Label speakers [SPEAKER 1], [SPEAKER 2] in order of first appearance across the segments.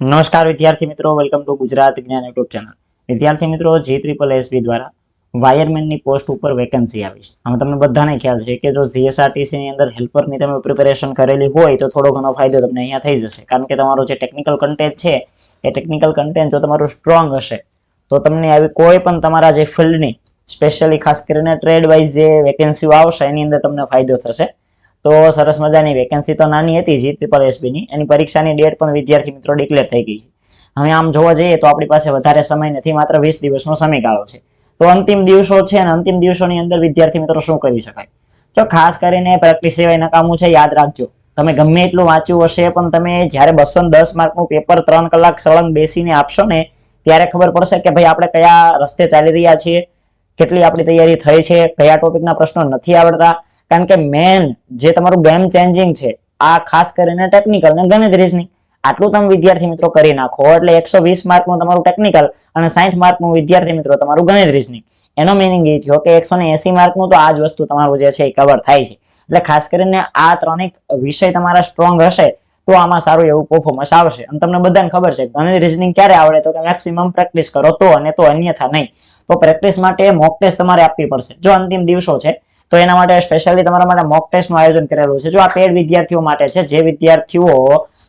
[SPEAKER 1] નમસ્કાર વિદ્યાર્થી મિત્રો વેલકમ ટુ ગુજરાત જ્ઞાન યુટ્યુબ ચેનલ વિદ્યાર્થી મિત્રો જી ટ્રિપલ એસબી દ્વારા વાયરમેનની પોસ્ટ ઉપર વેકન્સી આવી છે. આમાં તમને બધાને ખ્યાલ છે કે જો જીએસઆરટીસીની અંદર હેલ્પરની તમે પ્રિપેરેશન કરેલી હોય તો થોડો ઘણો ફાયદો તમને અહીંયા થઈ જશે. કારણ કે તમારો જે ટેકનિકલ કન્ટેન્ટ છે, એ ટેકનિકલ કન્ટેન્ટ જો તમારું સ્ટ્રોંગ હશે, તો તમને આવી કોઈ પણ તમારા જે ફિલ્ડની સ્પેશિયલી ખાસ કરીને ટ્રેડ વાઇઝ જે વેકેન્સીઓ આવશે, એની અંદર તમને ફાયદો થશે. તો સરસ મજાની વેકેન્સી તો નાની હતી જી ટ્રિપલ એસબીની એની પરીક્ષાની ડેટ પણ વિદ્યાર્થી મિત્રો ડિક્લેર થઈ ગઈ છે. હવે આમ જોવા જઈએ તો આપણી પાસે વધારે સમય નથી, માત્ર વીસ દિવસનો સમયગાળો છે. તો અંતિમ દિવસો છે અને અંતિમ દિવસોની અંદર વિદ્યાર્થી મિત્રો શું કરી શકાય? તો ખાસ કરીને પ્રેક્ટિસ સિવાય નકામું છે, યાદ રાખજો. તમે ગમે એટલું વાંચ્યું હશે, પણ તમે જ્યારે બસો દસ માર્કનું પેપર ત્રણ કલાક સળંગ બેસીને આપશો ને, ત્યારે ખબર પડશે કે ભાઈ આપણે કયા રસ્તે ચાલી રહ્યા છીએ, કેટલી આપણી તૈયારી થઈ છે, કયા ટોપિકના પ્રશ્નો નથી આવડતા કારણ કે મેન જે તમારું ગેમ ચેન્જિંગ છે, આ ખાસ કરીને ટેકનિકલ ને ગણિત રીઝનિંગ આટલું તમે વિદ્યાર્થી મિત્રો કરી નાખો એટલે એકસો વીસ માર્કનું તમારું ટેકનિકલ અને સાઠ માર્કનું વિદ્યાર્થી મિત્રો તમારું ગણિત રીઝનિંગ એનો મિનિંગ એ થયો કે એકસો ને એસી માર્કનું તો આ જ વસ્તુ તમારું જે છે એ કવર થાય છે. એટલે ખાસ કરીને આ ત્રણેક વિષય તમારા સ્ટ્રોંગ હશે તો આમાં સારું એવું પરફોર્મન્સ આવશે. અને તમને બધાને ખબર છે, ગણિત રીઝનિંગ ક્યારે આવડે તો કે મેક્સિમમ પ્રેક્ટિસ કરો તો અને તો અન્યથા નહીં. તો પ્રેક્ટિસ માટે મોક ટેસ્ટ તમારે આપવી પડશે. જો અંતિમ દિવસો છે તો એના માટે સ્પેશિયલી તમારા માટે મોક ટેસ્ટનું આયોજન કરેલું છે. જો આ પેડ વિદ્યાર્થીઓ માટે છે, જે વિદ્યાર્થીઓ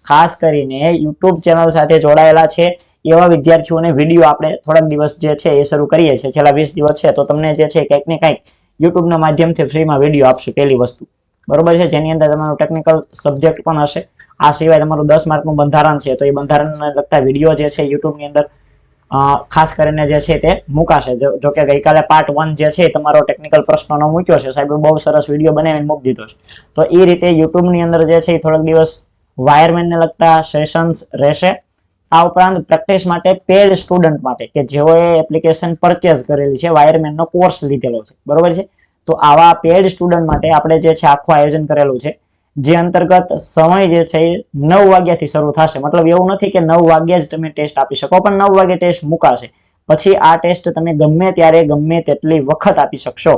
[SPEAKER 1] ખાસ કરીને યુટ્યુબ ચેનલ સાથે જોડાયેલા છે, એવા વિદ્યાર્થીઓને વીડિયો આપણે થોડાક દિવસ જે છે એ શરૂ કરીએ છીએ. છેલ્લા વીસ દિવસ છે, તો તમને જે છે કંઈક ને કંઈક યુટ્યુબના માધ્યમથી ફ્રીમાં વીડિયો આપશું પહેલી વસ્તુ. બરોબર છે? જેની અંદર તમારું ટેકનિકલ સબ્જેક્ટ પણ હશે. આ સિવાય તમારું દસ માર્કનું બંધારણ છે, તો એ બંધારણને લગતા વીડિયો જે છે યુટ્યુબની અંદર ખાસ કરીને જે છે તે મુકાશે. જો કે ગઈકાલે પાર્ટ વન જે છે તમારો ટેકનિકલ પ્રશ્નોનો મૂક્યો છે. સાહેબ બહુ સરસ વીડિયો બનાવીને મૂકી દીધો છે. તો એ રીતે યુટ્યુબની અંદર જે છે એ થોડાક દિવસ વાયરમેનને લગતા સેશન્સ રહેશે. આ ઉપરાંત પ્રેક્ટિસ માટે પેડ સ્ટુડન્ટ માટે, કે જેઓએ એપ્લિકેશન પરચેઝ કરેલી છે વાયરમેનનો કોર્સ લીધેલો છે. બરોબર છે? તો આવા પેડ સ્ટુડન્ટ માટે આપણે જે છે આખું આયોજન કરેલું છે જે અંતર્ગત સમય જે છે નવ વાગ્યાથી શરૂ થશે. મતલબ એવું નથી કે નવ વાગ્યા જ તમે ટેસ્ટ આપી શકો, પણ નવ વાગે ટેસ્ટ મુકાશે. પછી આ ટેસ્ટ તમે ગમે ત્યારે, ગમે તેટલી વખત આપી શકશો.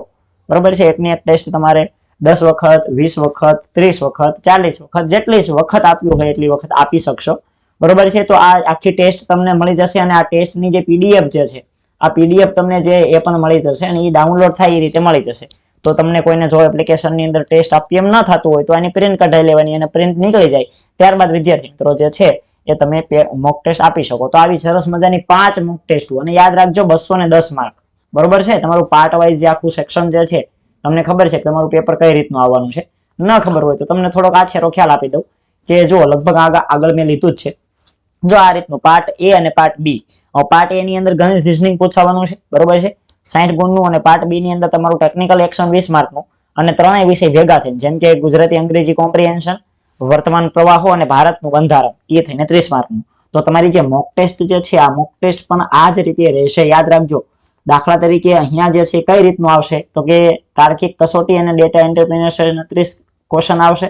[SPEAKER 1] બરોબર છે? એકની એક ટેસ્ટ તમારે દસ વખત, વીસ વખત, ત્રીસ વખત, ચાલીસ વખત, જેટલી વખત આપ્યું હોય એટલી વખત આપી શકશો. બરોબર છે? તો આ આખી ટેસ્ટ તમને મળી જશે અને આ ટેસ્ટની જે પીડીએફ જે છે, આ પીડીએફ તમને જે એ પણ મળી જશે અને એ ડાઉનલોડ થાય એ રીતે મળી જશે. તો તમને કોઈને જો એપ્લિકેશનની અંદર ટેસ્ટ આપી એમ ન થતું હોય તો એની પ્રિન્ટ કઢાઈ લેવાની અને પ્રિન્ટ નીકળી જાય. ત્યારબાદ વિદ્યાર્થી મિત્રો જે છે એ તમે મોક ટેસ્ટ આપી શકો. તો આવી સરસ મજાની પાંચ મોક ટેસ્ટ અને યાદ રાખજો બસો ને દસ માર્ક બરોબર છે? તમારું પાર્ટ વાઇઝ જે આખું સેક્શન જે છે, તમને ખબર છે કે તમારું પેપર કઈ રીતનું આવવાનું છે? ન ખબર હોય તો તમને થોડોક આછેરો ખ્યાલ આપી દઉં કે જો લગભગ આગળ આગળ મેં લીધું જ છે. જો આ રીતનું પાર્ટ એ અને પાર્ટ બી પાર્ટ એ ની અંદર ઘણી રિઝનિંગ પૂછવાનું છે. બરોબર છે? સાઠ ગુણનું અને પાર્ટ બી ની અંદર તમારું ટેકનિકલ એક્શન વીસ માર્કનું અને ત્રણેય વિષય ભેગા થઈને, જેમ કે ગુજરાતી, અંગ્રેજી કોમ્પ્રિહેન્શન વર્તમાન પ્રવાહો અને ભારતનું બંધારણ, એ થઈને ત્રીસ માર્કનું. તો તમારી જે મોક ટેસ્ટ જે છે, આ મોક ટેસ્ટ પણ આ જ રીતે રહેશે. યાદ રાખજો, દાખલા તરીકે અહીંયા જે છે કઈ રીતનું આવશે? તો કે તાર્કિક કસોટી અને ડેટા એન્ટરપ્રિન્યોરશિપ ત્રીસ ક્વેશ્ચન આવશે.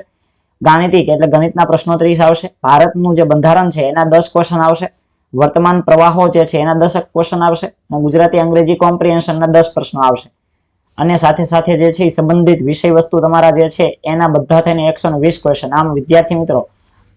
[SPEAKER 1] ગાણિતિક એટલે ગણિતના પ્રશ્નો ત્રીસ આવશે. ભારતનું જે બંધારણ છે, એના દસ ક્વેશ્ચન આવશે. વર્તમાન પ્રવાહો જે છે એના દશક ક્વેશ્ચન આવશે અને ગુજરાતી અંગ્રેજી કોમ્પ્રિહેન્શનના દસ પ્રશ્નો આવશે. અને સાથે સાથે જે છે સંબંધિત વિષય વસ્તુ તમારા જે છે એના બધા થઈને એકસો વીસ ક્વેશ્ચન આમ વિદ્યાર્થી મિત્રો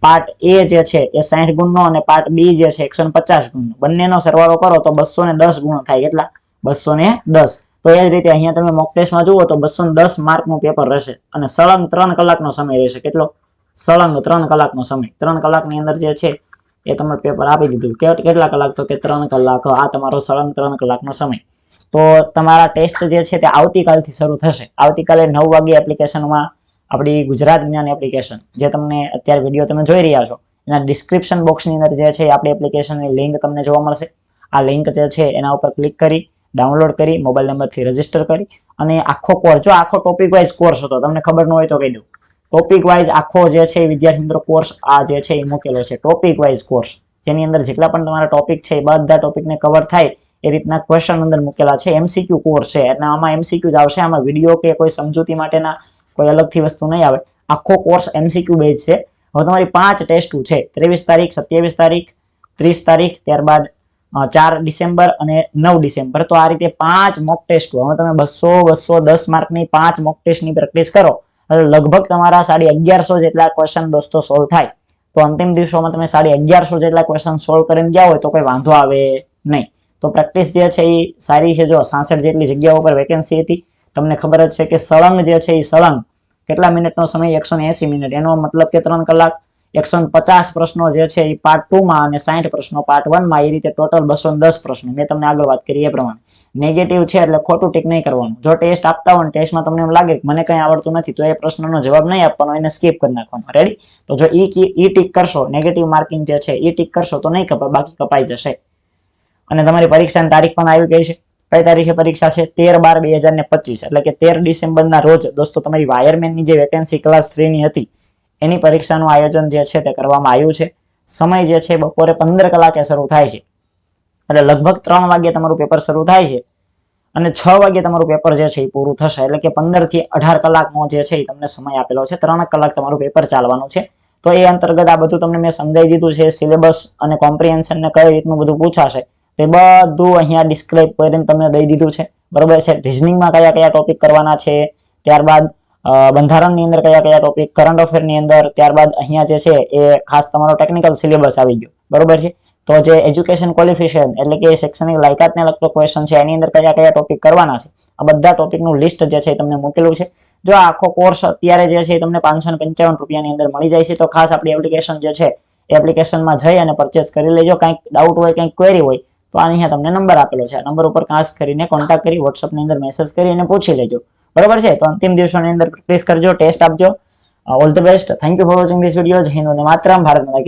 [SPEAKER 1] પાર્ટ એ જે છે એ સાઠ ગુણનો અને પાર્ટ બી જે છે એકસો પચાસ ગુણનો. બંનેનો સરવાળો કરો તો બસો ને દસ ગુણ થાય. કેટલા? બસો ને દસ. તો એ જ રીતે અહીંયા તમે મોક ટેસ્ટમાં જુઓ તો બસો દસ માર્કનું પેપર રહેશે. અને સળંગ ત્રણ કલાકનો સમય રહેશે. કેટલો? સળંગ ત્રણ કલાકનો સમય. ત્રણ કલાકની અંદર જે છે એ તમારે પેપર આપી દીધું. કેટલા કલાક? તો કે ત્રણ કલાક. આ તમારો સળંગ ત્રણ કલાકનો સમય. તો તમારા ટેસ્ટ જે છે તે આવતીકાલથી શરૂ થશે. આવતીકાલે નવ વાગે એપ્લિકેશનમાં આપણી ગુજરાત જ્ઞાન એપ્લિકેશન જે તમને અત્યારે વીડિયો તમે જોઈ રહ્યા છો. એના ડિસ્ક્રિપ્શન બોક્સની અંદર જે છે આપણી એપ્લિકેશનની લિંક તમને જોવા મળશે. આ લિંક જે છે એના ઉપર ક્લિક કરી ડાઉનલોડ કરી મોબાઈલ નંબરથી રજિસ્ટર કરી અને આખો કોર્સ જો આખો ટોપિક વાઇઝ કોર્સ હતો, તમને ખબર ન હોય તો કહી દઉં. ટોપિક વાઇઝ આખો જે છે વિદ્યાર્થી મિત્રો કોર્સ આ જે છે એ મૂકેલો છે. ટોપિક વાઇઝ કોર્સ જેની અંદર જેટલા પણ તમારા ટોપિક છે એ બધા ટોપિકને કવર થાય એ રીતના ક્વેશ્ચન અંદર મૂકેલા છે. એમસીક્યુ કોર્સ છે. એટલે આમાં એમસીક્યુ જ આવશે. આમાં વીડિયો કે કોઈ સમજૂતી માટેના કોઈ અલગથી વસ્તુ નહીં આવે. આખો કોર્સ એમસીક્યુ બેઝ છે. હવે તમારી પાંચ ટેસ્ટો છે. ત્રેવીસ તારીખ, સત્યાવીસ તારીખ, ત્રીસ તારીખ, ત્યારબાદ ચાર ડિસેમ્બર અને નવ ડિસેમ્બર. તો આ રીતે પાંચ મોક ટેસ્ટો હવે તમે બસો બસો દસ માર્કની પાંચ મોક ટેસ્ટની પ્રેક્ટિસ કરો. લગભગ તમારા સાડી અગિયારસો જેટલા ક્વેશ્ચન દોસ્તો સોલ્વ થાય. તો અંતિમ દિવસોમાં તમે સાડી અગિયારસો જેટલા ક્વેશ્ચન સોલ્વ કરીને ગયા હોય તો કોઈ વાંધો આવે નહીં. તો પ્રેક્ટિસ જે છે એ સારી છે. જો સાસઠ જેટલી જગ્યાઓ પર વેકેન્સી હતી. તમને ખબર જ છે કે સળંગ જે છે એ સળંગ. કેટલા મિનિટનો સમય? એકસો એસી મિનિટ એનો મતલબ કે ત્રણ કલાક. એકસો પચાસ પ્રશ્નો જે છે એ પાર્ટ ટુ માં અને સાઠ પ્રશ્નો પાર્ટ વનમાં એ રીતે ટોટલ બસો દસ પ્રશ્નો. મેં તમને આગળ વાત કરી એ પ્રમાણે. નેગેટિવ છે એટલે ખોટું ટીક નહીં કરવાનું. જો ટેસ્ટ આપતા હોય ટેસ્ટમાં તમને એમ લાગે કે મને કંઈ આવડતું નથી, તો એ પ્રશ્નનો જવાબ નહીં આપવાનો, એને સ્કીપ કરી નાખવાનો. રેડી તો જો ઈ ઈ ટીક કરશો નેગેટિવ માર્કિંગ જે છે ઈ ટીક કરશો તો નહીં કપાય, બાકી કપાઈ જશે. અને તમારી પરીક્ષાની તારીખ પણ આવી ગઈ છે. કઈ તારીખે પરીક્ષા છે? તેર બાર બે હજાર ને પચીસ. એટલે કે તેર ડિસેમ્બરના રોજ, દોસ્તો, તમારી વાયરમેનની જે વેકેન્સી ક્લાસ થ્રીની હતી એની પરીક્ષાનું આયોજન જે છે તે કરવામાં આવ્યું છે. સમય જે છે બપોરે પંદર કલાકે શરૂ થાય છે. એટલે લગભગ ત્રણ વાગે તમારું પેપર શરૂ થાય છે અને છ વાગે તમારું પેપર જે છે એ પૂરું થશે. એટલે કે પંદરથી અઢાર કલાકનો જે છે એ તમને સમય આપેલો છે. ત્રણ કલાક તમારું પેપર ચાલવાનું છે. તો એ અંતર્ગત આ બધું તમને મેં સમજાવી દીધું છે. સિલેબસ અને કોમ્પ્રિહેન્શન ને કઈ રીતનું બધું પૂછાશે તો બધું અહીંયા ડિસ્ક્રાઇબ કરીને તમને દઈ દીધું છે. બરોબર છે? રિઝનિંગમાં કયા કયા ટોપિક કરવાના છે? ત્યારબાદ બંધારણની અંદર કયા કયા ટોપિક કરંટ અફેરની અંદર ત્યારબાદ અહીંયા જે છે એ ખાસ તમારો ટેકનિકલ સિલેબસ આવી ગયો. બરોબર છે? તો જે એજ્યુકેશન ક્વોલિફિકેશન એટલે કે શૈક્ષણિક લાયકાતને લગતો ક્વેશ્ચન છે, એની અંદર કયા કયા ટોપિક કરવાના છે? આ બધા ટોપિકનું લિસ્ટ જે છે તમને મૂકેલું છે. જો આખો કોર્સ અત્યારે જે છે તમને પાંચસો પંચાવન રૂપિયાની અંદર મળી જાય છે, તો ખાસ આપણી એપ્લિકેશન જે છે એપ્લિકેશનમાં જઈ અને પરચેસ કરી લેજો. કંઈક ડાઉટ હોય, કંઈક ક્વેરી હોય તો અહીંયા તમને નંબર આપેલો છે. આ નંબર ઉપર ખાસ કરીને કોન્ટેક્ટ કરી વોટ્સઅપની અંદર મેસેજ કરી અને પૂછી લેજો. બરોબર છે? તો અંતિમ દિવસોની અંદર પ્રેક્ટિસ કરજો ટેસ્ટ આપજો. All the best thank you for watching this video Jai Hind અને માત્ર ભારત માતા કી